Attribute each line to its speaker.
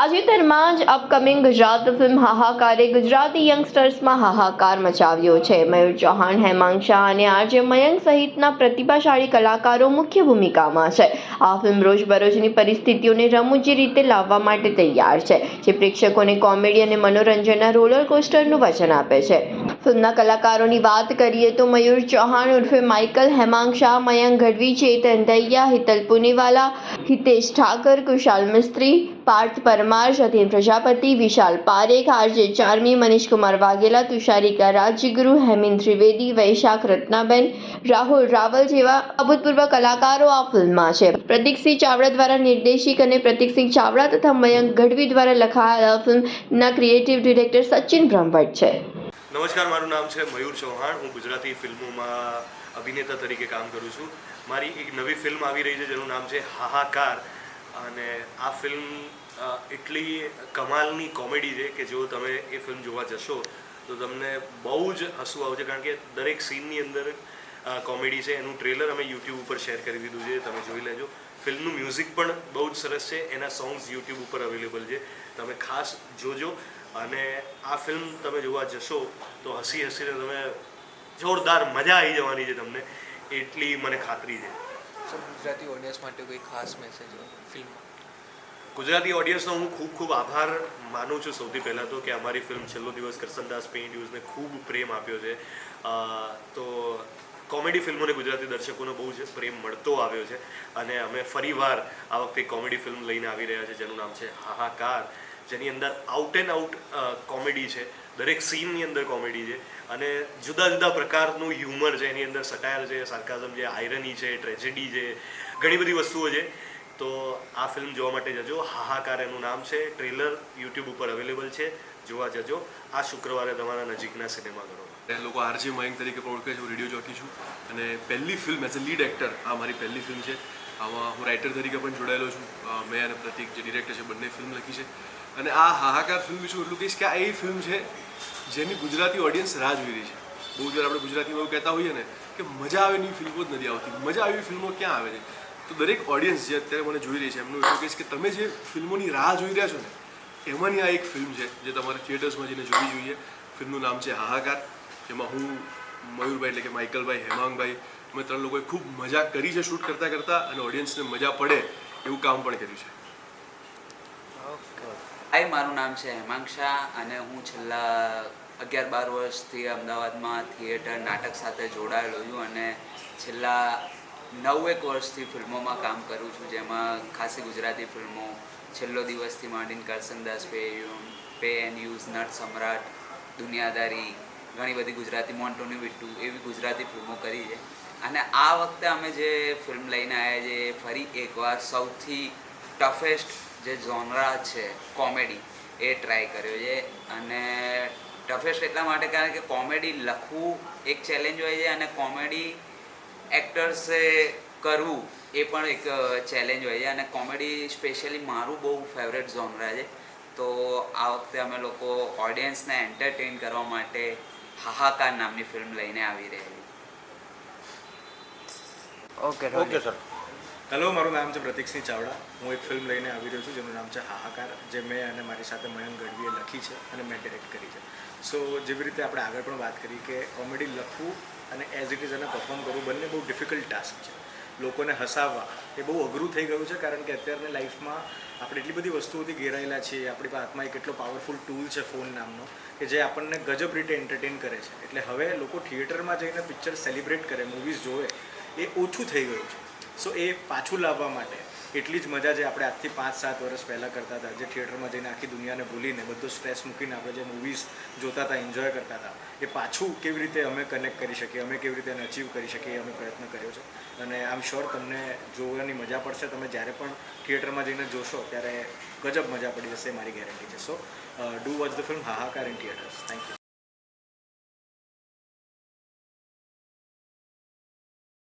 Speaker 1: તાજેતરમાં જ upcoming Gujarat film હાહાકારે ગુજરાતી યંગસ્ટર્સમાં હાહાકાર મચાવ્યો છે. મયુર ચૌહાણ, હેમાંગ શાહ અને આરજે મયંક સહિતના પ્રતિભાશાળી કલાકારો મુખ્ય ભૂમિકામાં છે. આ ફિલ્મ રોજબરોજની પરિસ્થિતિઓને રમૂજી રીતે લાવવા માટે તૈયાર છે, જે પ્રેક્ષકોને કોમેડી અને મનોરંજનના રોલર કોસ્ટરનું વચન આપે છે. ફિલ્મના કલાકારોની વાત કરીએ તો મયુર ચૌહાણ ઉર્ફે માઇકલ હેમાંગ શાહ મયંક ગઢવી, ચેતન દૈયા, હિતલ પુનેવાલા, હિતેશ ઠાકર, કુશાલ મિસ્ત્રી, પાર્થ પરમાર, સતીન પ્રજાપતિ, વિશાલ પારેખ, આરજે ચારમી, મનીષકુમાર વાઘેલા, તુષારિકા રાજ્યગુરુ હેમિન ત્રિવેદી, વૈશાખ રત્નાબેન, રાહુલ રાવલ જેવા અભૂતપૂર્વ કલાકારો આ ફિલ્મમાં છે. પ્રતિકસિંહ ચાવડા દ્વારા નિર્દેશિક અને પ્રતિકસિંહ ચાવડા તથા મયંક ગઢવી દ્વારા લખાયેલ ફિલ્મના ક્રિએટિવ ડિરેક્ટર સચિન બ્રહ્મભટ્ટ છે.
Speaker 2: નમસ્કાર, મારું નામ છે મયુર ચૌહાણ. હું ગુજરાતી ફિલ્મોમાં અભિનેતા તરીકે કામ કરું છું. મારી એક નવી ફિલ્મ આવી રહી છે, જેનું નામ છે હાહાકાર. અને આ ફિલ્મ એટલી કમાલની કોમેડી છે કે જો તમે એ ફિલ્મ જોવા જશો, તો તમને બહુ જ હસવું આવશે. કારણ કે દરેક સીનની અંદર કોમેડી છે. એનું ટ્રેલર અમે યુટ્યુબ ઉપર શેર કરી દીધું છે. તમે જોઈ લેજો. ફિલ્મનું મ્યુઝિક પણ બહુ જ સરસ છે. એના સોંગ્સ યુટ્યુબ ઉપર અવેલેબલ છે. તમે ખાસ જોજો. અને આ ફિલ્મ તમે જોવા જશો તો હસી હસીને તમે જોરદાર મજા આવી જવાની છે તમને. એટલી મને ખાતરી છે.
Speaker 3: સર ગુજરાતી ઓડિયન્સ માટે કોઈ ખાસ મેસેજ ફિલ્મ
Speaker 2: ગુજરાતી ઓડિયન્સનો હું ખૂબ ખૂબ આભાર માનું છું સૌથી પહેલાં તો કે અમારી ફિલ્મ છેલ્લો દિવસ કરસનદાસ પેઇન્ટ યુઝને ખૂબ પ્રેમ આપ્યો છે. તો કોમેડી ફિલ્મોને ગુજરાતી દર્શકોનો બહુ જ પ્રેમ મળતો આવ્યો છે. અને અમે ફરીવાર આ વખતે કોમેડી ફિલ્મ લઈને આવી રહ્યા છે જેનું નામ છે હાહાકાર. જેની અંદર આઉટ એન્ડ આઉટ કોમેડી છે. દરેક સીનની અંદર કોમેડી છે. અને જુદા જુદા પ્રકારનું હ્યુમર છે. એની અંદર સટાયર છે સાર્કાઝમ છે આયરની છે ટ્રેજેડી છે, ઘણી બધી વસ્તુઓ છે. તો આ ફિલ્મ જોવા માટે જજો. હાહાકાર એનું નામ છે. ટ્રેલર યુટ્યુબ ઉપર અવેલેબલ છે. જોવા જજો. આ શુક્રવારે તમારા નજીકના સિનેમાઘરોમાં
Speaker 4: લોકો આરજી મયંક તરીકે પણ ઓળખે છે. હું રેડિયો જોકી છું. અને પહેલી film as a lead actor આ મારી પહેલી ફિલ્મ છે. આમાં હું રાઇટર તરીકે પણ જોડાયેલો છું. મેં અને પ્રતિક જે ડિરેક્ટર છે, બંને ફિલ્મ લખી છે. અને આ હાહાકાર ફિલ્મ વિશે એટલું કહીશ કે આ એ ફિલ્મ છે જેની ગુજરાતી ઓડિયન્સ રાહ જોઈ રહી છે. બહુ વાર આપણે ગુજરાતીમાં એવું કહેતા હોઈએ ને કે મજા આવે એની ફિલ્મો જ નથી આવતી. મજા આવી ફિલ્મો ક્યાં આવે છે? તો દરેક ઓડિયન્સ જે અત્યારે મને જોઈ રહી છે, એમનું એટલું કહીશ કે તમે જે ફિલ્મોની રાહ જોઈ રહ્યા છો ને, એમાંની આ એક ફિલ્મ છે જે તમારે થિયેટર્સમાં જઈને જોવી જોઈએ. ફિલ્મનું નામ છે હાહાકાર. જેમાં હું મયુરભાઈ એટલે કે માઇકલભાઈ હેમાંગભાઈ અમે ત્રણ લોકોએ ખૂબ મજા કરી છે શૂટ કરતાં કરતાં અને ઓડિયન્સને મજા પડે એવું કામ પણ કર્યું છે.
Speaker 5: આઈ મારું નામ છે હેમાંગ શાહ અને હું છેલ્લા અગિયાર બાર વર્ષથી અમદાવાદમાં થિયેટર નાટક સાથે જોડાયેલો છું અને છેલ્લા નવ એક વર્ષથી ફિલ્મોમાં કામ કરું છું જેમાં ખાસી ગુજરાતી ફિલ્મો છેલ્લો દિવસથી માંડીને Karsandas pay pay and use Natsamrat Duniyadari ઘણી બધી ગુજરાતી મોન્ટોની વિટ્ટુ એવી ગુજરાતી ફિલ્મો કરી છે. અને આ વખતે અમે જે ફિલ્મ લઈને આવ્યા છે ફરી એકવાર સૌથી ટફેસ્ટ જે ઝોનરા છે કોમેડી એ ટ્રાય કર્યો છે. અને ટફેસ્ટ એટલા માટે કારણ કે કોમેડી લખવું એક ચેલેન્જ હોય છે અને કોમેડી એક્ટર્સે કરવું એ પણ એક ચેલેન્જ હોય છે. અને કોમેડી સ્પેશિયલી મારું બહુ ફેવરેટ ઝોનરા છે. તો આ વખતે અમે લોકો ઓડિયન્સને એન્ટરટેન કરવા માટે હાહાકાર નામની ફિલ્મ લઈને આવી રહ્યા છીએ.
Speaker 3: ઓકે
Speaker 6: ઓકે સર હેલો મારું નામ છે પ્રતિકસિંહ ચાવડા. હું એક ફિલ્મ લઈને આવી રહ્યો છું જેનું નામ છે હાહાકાર જે મેં અને મારી સાથે મયંક ગઢવીએ લખી છે અને મેં ડિરેક્ટ કરી છે. સો જેવી રીતે આપણે આગળ પણ વાત કરી કે કોમેડી લખવું અને એઝ ઇટ ઇઝ અને પરફોર્મ કરવું બંને બહુ ડિફિકલ્ટ ટાસ્ક છે. લોકોને હસાવવા એ બહુ અઘરું થઈ ગયું છે કારણ કે અત્યારની લાઈફમાં આપણે એટલી બધી વસ્તુઓથી ઘેરાયેલા છીએ આપણી હાથમાં એક એટલો પાવરફુલ ટૂલ છે ફોન નામનો કે જે આપણને ગજબ રીતે એન્ટરટેન કરે છે. એટલે હવે લોકો થિયેટરમાં જઈને પિક્ચર સેલિબ્રેટ કરે મૂવીઝ જોવે એ ઓછું થઈ ગયું છે. સો એ પાછું લાવવા માટે એટલી જ મજા જે આપણે આજથી પાંચ, સાત વર્ષ પહેલાં કરતા હતા, જે થિયેટરમાં જઈને આખી દુનિયાને ભૂલીને બધો સ્ટ્રેસ મૂકીને આપણે જે મૂવીઝ જોતા હતા એન્જોય કરતા હતા, એ પાછું કેવી રીતે અમે કનેક્ટ કરી શકીએ, અમે કેવી રીતે એને અચીવ કરી શકીએ, એ અમે પ્રયત્ન કર્યો છે. અને આમ શ્યોર તમને જોવાની મજા પડશે. તમે જ્યારે પણ થિયેટરમાં જઈને જોશો, ત્યારે ગજબ મજા પડી જશે મારી ગેરંટી છે. So do watch the film Hahakar in theatres thank you